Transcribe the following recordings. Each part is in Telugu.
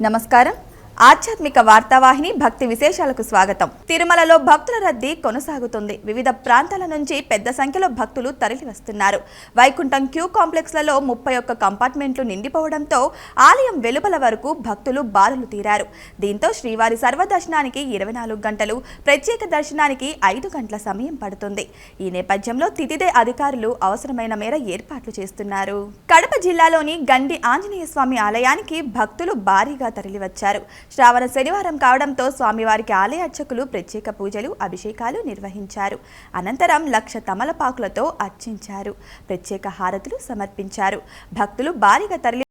నమస్కారం. ఆధ్యాత్మిక వార్తావాహిని భక్తి విశేషాలకు స్వాగతం. తిరుమలలో భక్తుల రద్దీ కొనసాగుతుంది. వివిధ ప్రాంతాల నుంచి పెద్ద సంఖ్యలో భక్తులు తరలి వస్తున్నారు వైకుంఠం క్యూ కాంప్లెక్స్లలో ముప్పై ఒక్క కంపార్ట్మెంట్లు నిండిపోవడంతో ఆలయం వెలుపల వరకు భక్తులు బారులు తీరారు. దీంతో శ్రీవారి సర్వదర్శనానికి ఇరవై నాలుగు గంటలు ప్రత్యేక దర్శనానికి ఐదు గంటల సమయం పడుతుంది. ఈ నేపథ్యంలో తితిదే అధికారులు అవసరమైన మేర ఏర్పాట్లు చేస్తున్నారు. కడప జిల్లాలోని గండి ఆంజనేయ స్వామి ఆలయానికి భక్తులు భారీగా తరలివచ్చారు. శ్రావణ శనివారం కావడంతో స్వామివారికి ఆలయ అర్చకులు ప్రత్యేక పూజలు అభిషేకాలు నిర్వహించారు. అనంతరం లక్ష తమలపాకులతో అర్చించారు. ప్రత్యేక హారతులు సమర్పించారు. భక్తులు భారీగా తరలి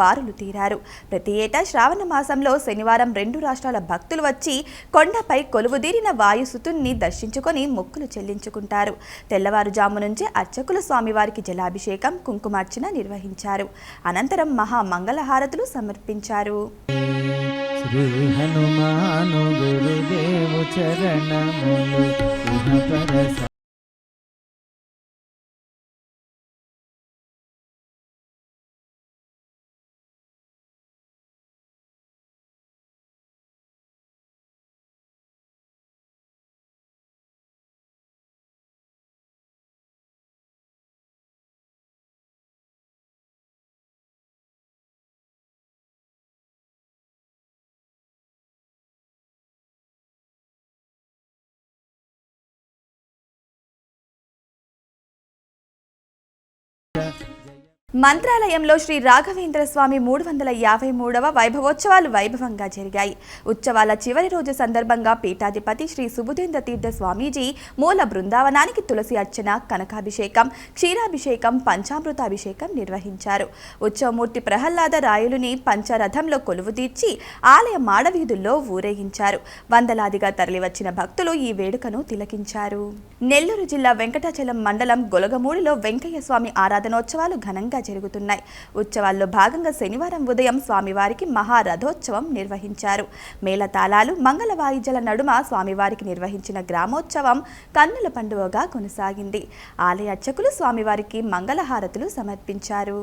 బారులు తీరారు. ప్రతి ఏటా శ్రావణ మాసంలో శనివారం రెండు రాష్ట్రాల భక్తులు వచ్చి కొండపై కొలువుదీరిన వాయుసుతుణ్ణి దర్శించుకొని మొక్కులు చెల్లించుకుంటారు. తెల్లవారుజాము నుంచే అర్చకులు స్వామివారికి జలాభిషేకం కుంకుమార్చన నిర్వహించారు. అనంతరం మహా మంగళహారతులు సమర్పించారు. శ్రీ హనుమాను గురుదేవు చరణములు Yeah. మంత్రాలయంలో శ్రీ రాఘవేంద్ర స్వామి మూడు వందల యాభై మూడవ వైభవోత్సవాలు వైభవంగా జరిగాయి. ఉత్సవాల చివరి రోజు సందర్భంగా పీఠాధిపతి శ్రీ సుబుధేంద్ర తీర్థ స్వామీజీ మూల బృందావనానికి తులసి అర్చన కనకాభిషేకం క్షీరాభిషేకం పంచామృతాభిషేకం నిర్వహించారు. ఉత్సవమూర్తి ప్రహ్లాద రాయులుని పంచరథంలో కొలువుదీర్చి ఆలయ మాడవీధుల్లో ఊరేగించారు. వందలాదిగా తరలివచ్చిన భక్తులు ఈ వేడుకను తిలకించారు. నెల్లూరు జిల్లా వెంకటాచలం మండలం గొలగమూడిలో వెంకయ్య స్వామి ఆరాధనోత్సవాలు ఘనంగా జరుగుతున్నాయి. ఉత్సవాల్లో భాగంగా శనివారం ఉదయం స్వామివారికి మహారథోత్సవం నిర్వహించారు. మేళతాళాలు మంగళ వాయిద్యాల నడుమ స్వామివారికి నిర్వహించిన గ్రామోత్సవం కన్నుల పండుగగా కొనసాగింది. ఆలయ అర్చకులు స్వామివారికి మంగళహారతులు సమర్పించారు.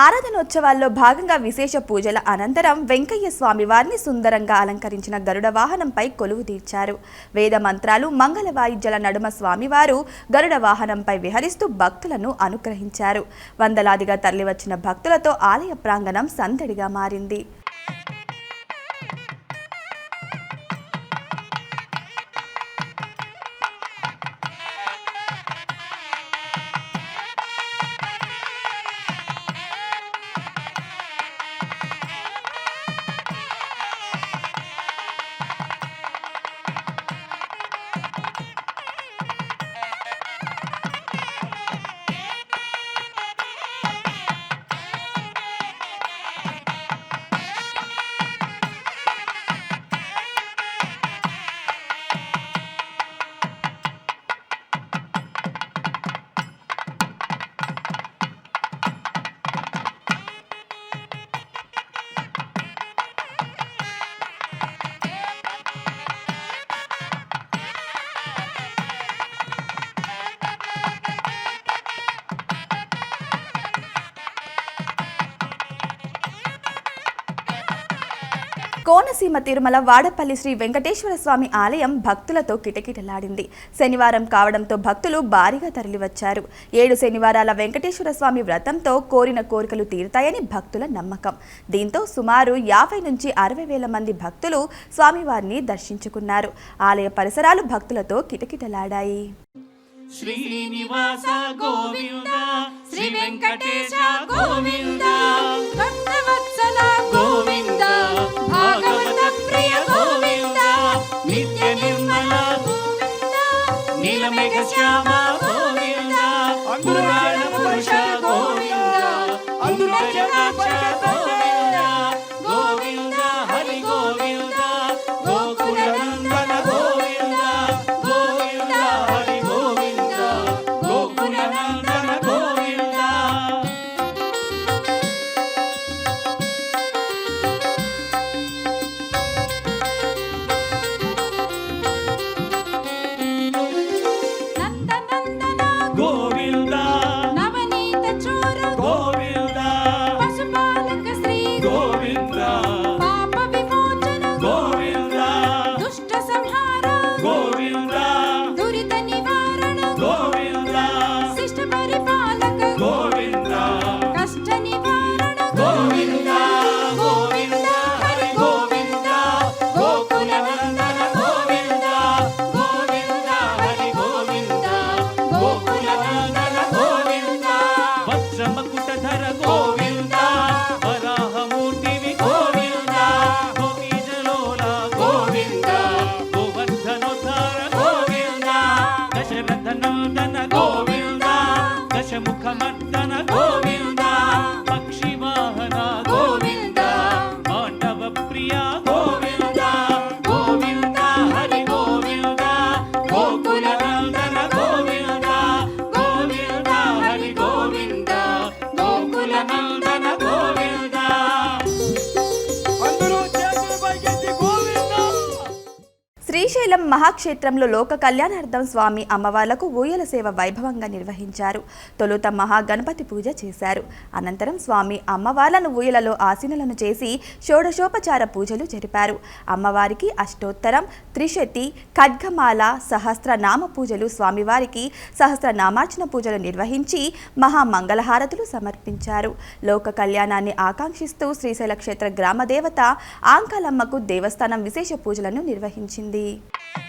ఆరాధనోత్సవాల్లో భాగంగా విశేష పూజల అనంతరం వెంకయ్య స్వామి వారిని సుందరంగా అలంకరించిన గరుడ వాహనంపై కొలువు తీర్చారు. వేద మంత్రాలు మంగళ వాయిద్యాల నడుమ స్వామివారు గరుడ వాహనంపై విహరిస్తూ భక్తులను అనుగ్రహించారు. వందలాదిగా తరలివచ్చిన భక్తులతో ఆలయ ప్రాంగణం సందడిగా మారింది. కోనసీమ తిరుమల వాడపల్లి శ్రీ వెంకటేశ్వర స్వామి ఆలయం భక్తులతో కిటకిటలాడింది. శనివారం కావడంతో భక్తులు భారీగా తరలివచ్చారు. ఏడు శనివారాల వెంకటేశ్వర స్వామి వ్రతంతో కోరిన కోరికలు తీరుతాయని భక్తుల నమ్మకం. దీంతో సుమారు యాభై నుంచి అరవై వేల మంది భక్తులు స్వామివారిని దర్శించుకున్నారు. ఆలయ పరిసరాలు భక్తులతో కిటకిటలాడాయి. శ్రీనివాస గోవింద శ్రీ వెంకటేశ గోవింద. భక్తవత్సల గోవింద. ప్రియ గోవింద నిత్య నిర్మల నీలమేఘ శ్యామ గోవింద పురాణ శ్రీశైలం మహాక్షేత్రంలో లోక కళ్యాణార్థం స్వామి అమ్మవార్లకు ఊయల సేవ వైభవంగా నిర్వహించారు. తొలుత మహాగణపతి పూజ చేశారు. అనంతరం స్వామి అమ్మవార్లను ఊయలలో ఆసీనులను చేసి షోడశోపచార పూజలు జరిపారు. అమ్మవారికి అష్టోత్తరం త్రిశతి ఖడ్గమాల సహస్ర నామ పూజలు స్వామివారికి సహస్ర నామార్చన పూజలు నిర్వహించి మహామంగళహారతులు సమర్పించారు. లోక కళ్యాణాన్ని ఆకాంక్షిస్తూ శ్రీశైల క్షేత్ర గ్రామదేవత ఆంకాలమ్మకు దేవస్థానం విశేష పూజలను నిర్వహించింది. Yeah.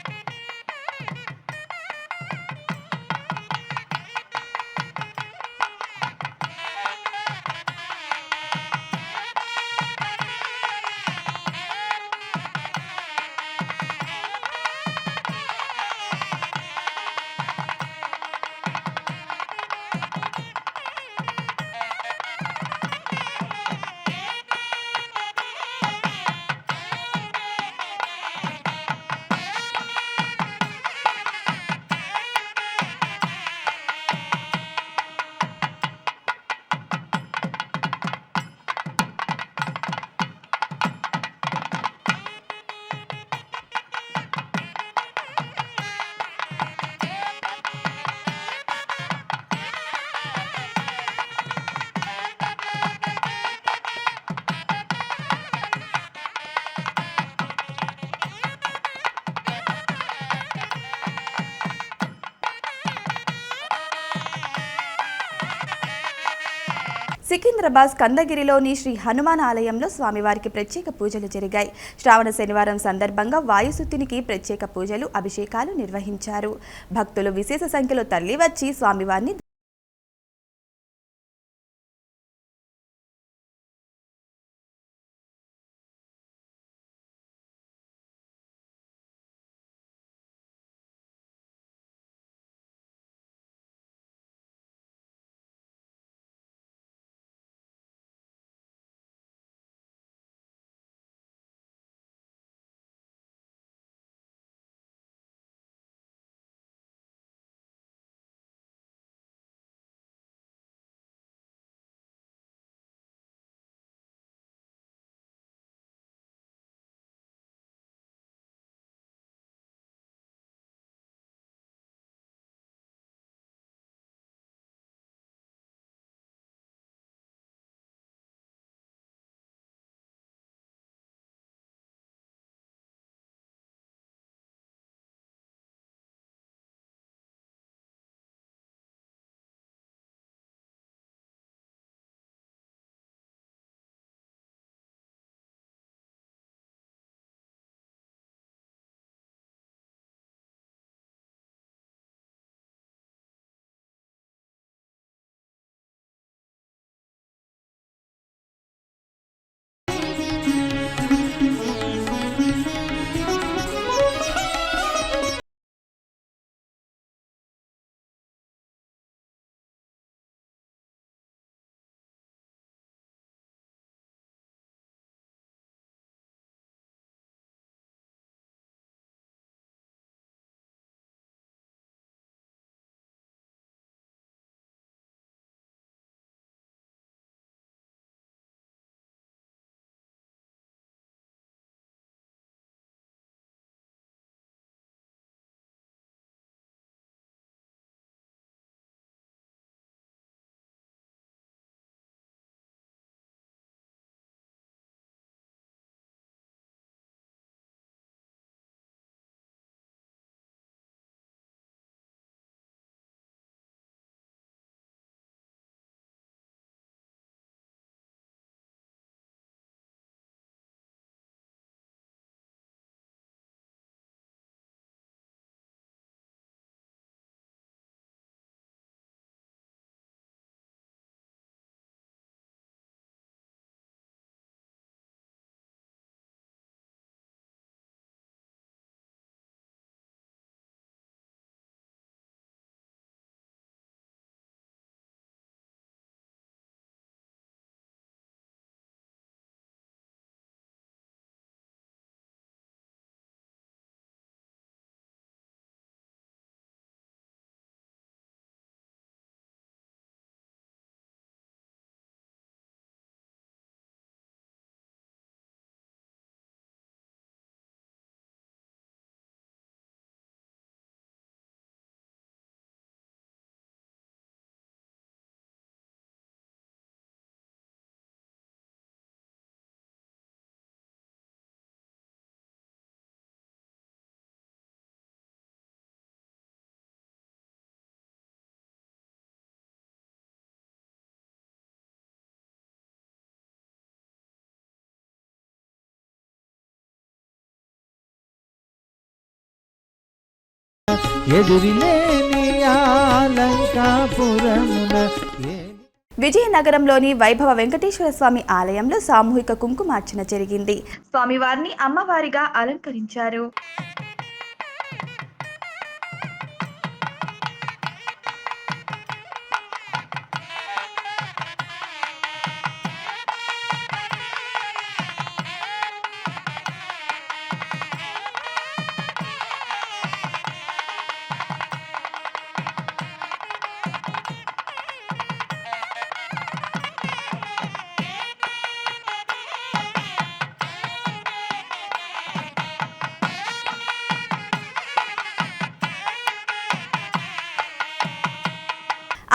సికింద్రాబాద్ కందగిరిలోని శ్రీ హనుమాన్ ఆలయంలో స్వామివారికి ప్రత్యేక పూజలు జరిగాయి. శ్రావణ శనివారం సందర్భంగా వాయుసుత్తునికి ప్రత్యేక పూజలు అభిషేకాలు నిర్వహించారు. భక్తులు విశేష సంఖ్యలో తరలివచ్చి స్వామివారిని ఎదురిలేని విజయనగరంలోని వైభవ వెంకటేశ్వర స్వామి ఆలయంలో సామూహిక కుంకుమార్చన జరిగింది. స్వామివారిని అమ్మవారిగా అలంకరించారు.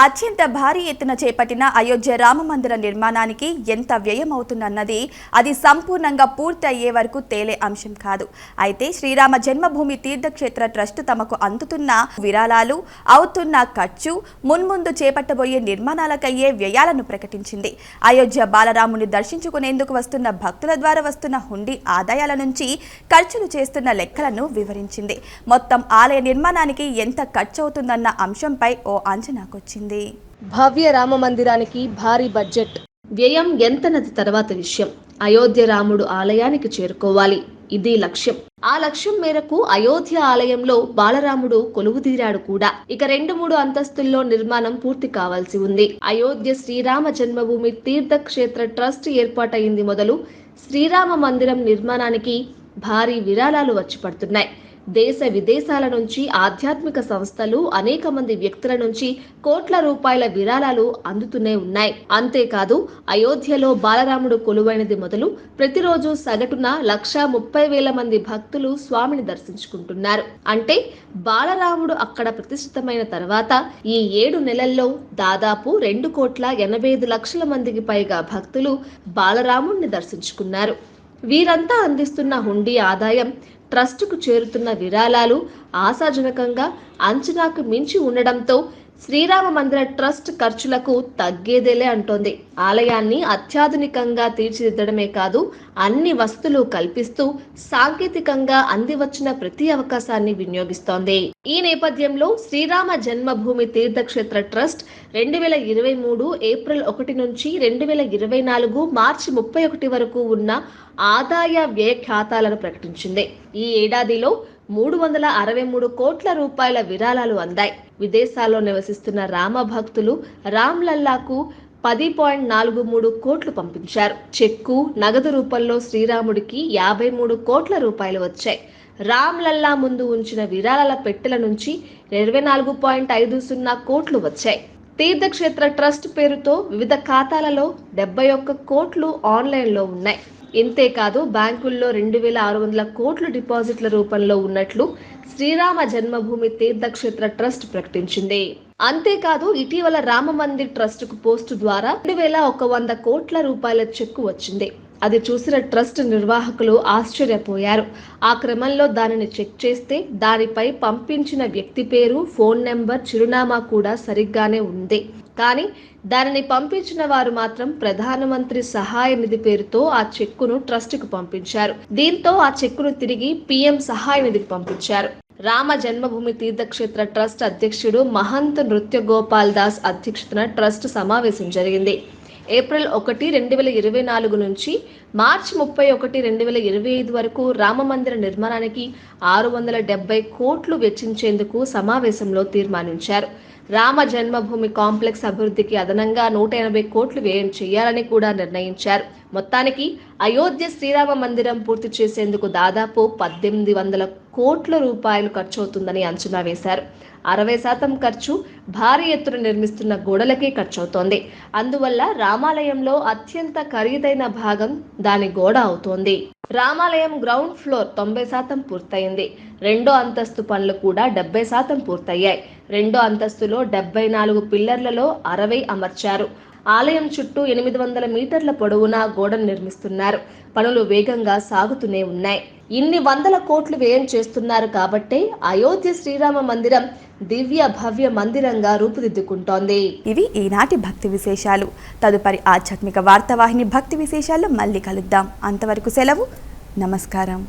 అత్యంత భారీ ఎత్తున చేపట్టిన అయోధ్య రామ మందిర నిర్మాణానికి ఎంత వ్యయం అవుతుందన్నది అది సంపూర్ణంగా పూర్తి అయ్యే వరకు తేలే అంశం కాదు. అయితే శ్రీరామ జన్మభూమి తీర్థక్షేత్ర ట్రస్ట్ తమకు అందుతున్న విరాళాలు అవుతున్న ఖర్చు మున్ముందు చేపట్టబోయే నిర్మాణాలకయ్యే వ్యయాలను ప్రకటించింది. అయోధ్య బాలరాముని దర్శించుకునేందుకు వస్తున్న భక్తుల ద్వారా వస్తున్న హుండీ ఆదాయాల నుంచి ఖర్చులు చేస్తున్న లెక్కలను వివరించింది. మొత్తం ఆలయ నిర్మాణానికి ఎంత ఖర్చు అవుతుందన్న అంశంపై ఓ అంచనాకొచ్చింది. భవ్య రామ మందిరానికి భారీ బడ్జెట్. వ్యయం ఎంతనది తర్వాత విషయం. అయోధ్య రాముడు ఆలయానికి చేరుకోవాలి. ఇది లక్ష్యం. ఆ లక్ష్యం మేరకు అయోధ్య ఆలయంలో బాలరాముడు కొలువుదీరాడు కూడా. ఇక రెండు మూడు అంతస్తుల్లో నిర్మాణం పూర్తి కావాల్సి ఉంది. అయోధ్య శ్రీరామ జన్మభూమి తీర్థక్షేత్ర ట్రస్ట్ ఏర్పాటైంది మొదలు శ్రీరామ మందిరం నిర్మాణానికి భారీ విరాళాలు వచ్చి పడుతున్నాయి. దేశ విదేశాల నుంచి ఆధ్యాత్మిక సంస్థలు అనేక మంది వ్యక్తుల నుంచి కోట్ల రూపాయల విరాళాలు అందుతూనే ఉన్నాయి. అంతేకాదు అయోధ్యలో బాలరాముడు కొలువైనది మొదలు ప్రతిరోజు సగటున లక్ష ముప్పై వేల మంది భక్తులు స్వామిని దర్శించుకుంటున్నారు. అంటే బాలరాముడు అక్కడ ప్రతిష్ఠితమైన తర్వాత ఈ ఏడు నెలల్లో దాదాపు రెండు కోట్ల ఎనభై ఐదు లక్షల మందికి పైగా భక్తులు బాలరాముడిని దర్శించుకున్నారు. వీరంతా అందిస్తున్న హుండీ ఆదాయం ట్రస్టుకు చేరుతున్న విరాళాలు ఆశాజనకంగా అంచనాకు మించి ఉండడంతో శ్రీరామ మందిర ట్రస్ట్ ఖర్చులకు తగ్గేదేలే అంటోంది. ఆలయాన్ని అత్యాధునికంగా తీర్చిదిద్దడమే కాదు అన్ని వస్తువులు కల్పిస్తూ సాంకేతికంగా అందివచ్చిన ప్రతి అవకాశాన్ని వినియోగిస్తోంది. ఈ నేపథ్యంలో శ్రీరామ జన్మభూమి తీర్థక్షేత్ర ట్రస్ట్ రెండు వేల ఇరవై మూడు ఏప్రిల్ ఒకటి నుంచి రెండు వేల ఇరవై నాలుగు మార్చి ముప్పై ఒకటి వరకు ఉన్న ఆదాయ వ్యయ ఖాతాలను ప్రకటించింది. ఈ ఏడాదిలో మూడు వందల అరవై మూడు కోట్ల రూపాయల విరాళాలు అందాయి. విదేశాల్లో నివసిస్తున్న రామ భక్తులు రామ్లల్లాకు పది పాయింట్ నాలుగు మూడు కోట్లు పంపించారు. చెక్కు నగదు రూపంలో శ్రీరాముడికి యాభై మూడు కోట్ల రూపాయలు వచ్చాయి. రామ్లల్లా ముందు ఉంచిన విరాళాల పెట్టెల నుంచి ఇరవై నాలుగు పాయింట్ ఐదు సున్నా కోట్లు వచ్చాయి. తీర్థక్షేత్ర ట్రస్ట్ పేరుతో వివిధ ఖాతాలలో డెబ్బై ఒక్క కోట్లు ఆన్లైన్లో ఉన్నాయి. ఇంతేకాదు బ్యాంకుల్లో రెండు వేల ఆరు వందల కోట్లు డిపాజిట్ల రూపంలో ఉన్నట్లు శ్రీరామ జన్మభూమి తీర్థక్షేత్ర ట్రస్ట్ ప్రకటించింది. అంతేకాదు ఇటీవల రామ మందిర్ ట్రస్ట్కు పోస్టు ద్వారా రెండు వేల ఒక వంద కోట్ల రూపాయల చెక్కు వచ్చింది. అది చూసిన ట్రస్ట్ నిర్వాహకులు ఆశ్చర్యపోయారు. ఆ క్రమంలో దానిని చెక్ చేస్తే దానిపై పంపించిన వ్యక్తి పేరు ఫోన్ నెంబర్ చిరునామా కూడా సరిగ్గానే ఉంది. కానీ దానిని పంపించిన వారు మాత్రం ప్రధానమంత్రి సహాయ నిధి పేరుతో ఆ చెక్కును ట్రస్టుకు పంపించారు. దీంతో ఆ చెక్కును తిరిగి పీఎం సహాయ నిధికి పంపించారు. రామ జన్మభూమి తీర్థక్షేత్ర ట్రస్ట్ అధ్యక్షుడు మహంత్ నృత్య గోపాల్ దాస్ అధ్యక్షతన ట్రస్ట్ సమావేశం జరిగింది. ఏప్రిల్ ఒకటి రెండు వేల ఇరవై నాలుగు నుంచి మార్చి ముప్పై ఒకటి రెండు వేల ఇరవై ఐదు వరకు రామ మందిర నిర్మాణానికి ఆరు వందల డెబ్బై కోట్లు వెచ్చించేందుకు సమావేశంలో తీర్మానించారు. రామ జన్మభూమి కాంప్లెక్స్ అభివృద్ధికి అదనంగా నూట ఎనభై కోట్లు వ్యయం చేయాలని కూడా నిర్ణయించారు. మొత్తానికి అయోధ్య శ్రీరామ మందిరం పూర్తి చేసేందుకు దాదాపు పద్దెనిమిది వందల కోట్ల రూపాయలు ఖర్చవుతుందని అంచనా వేశారు. అరవై శాతం ఖర్చు భారీ ఎత్తున నిర్మిస్తున్న గోడలకే ఖర్చవుతోంది. అందువల్ల రామాలయంలో అత్యంత ఖరీదైన భాగం దాని గోడ అవుతోంది. రామాలయం గ్రౌండ్ ఫ్లోర్ తొంభై శాతం పూర్తయింది. రెండో అంతస్తు పనులు కూడా డెబ్బై శాతం పూర్తయ్యాయి. రెండో అంతస్తులో డెబ్బై నాలుగు పిల్లర్లలో అరవై అమర్చారు. ఆలయం చుట్టూ ఎనిమిది వందల మీటర్ల పొడవునా గోడను నిర్మిస్తున్నారు. పనులు వేగంగా సాగుతూనే ఉన్నాయి. ఇన్ని వందల కోట్లు వ్యయం చేస్తున్నారు కాబట్టే అయోధ్య శ్రీరామ మందిరం దివ్య భవ్య మందిరంగా రూపుదిద్దుకుంటోంది. ఇవి ఈనాటి భక్తి విశేషాలు. తదుపరి ఆధ్యాత్మిక వార్తావాహిని భక్తి విశేషాల్లో మళ్ళీ కలుద్దాం. అంతవరకు సెలవు. నమస్కారం.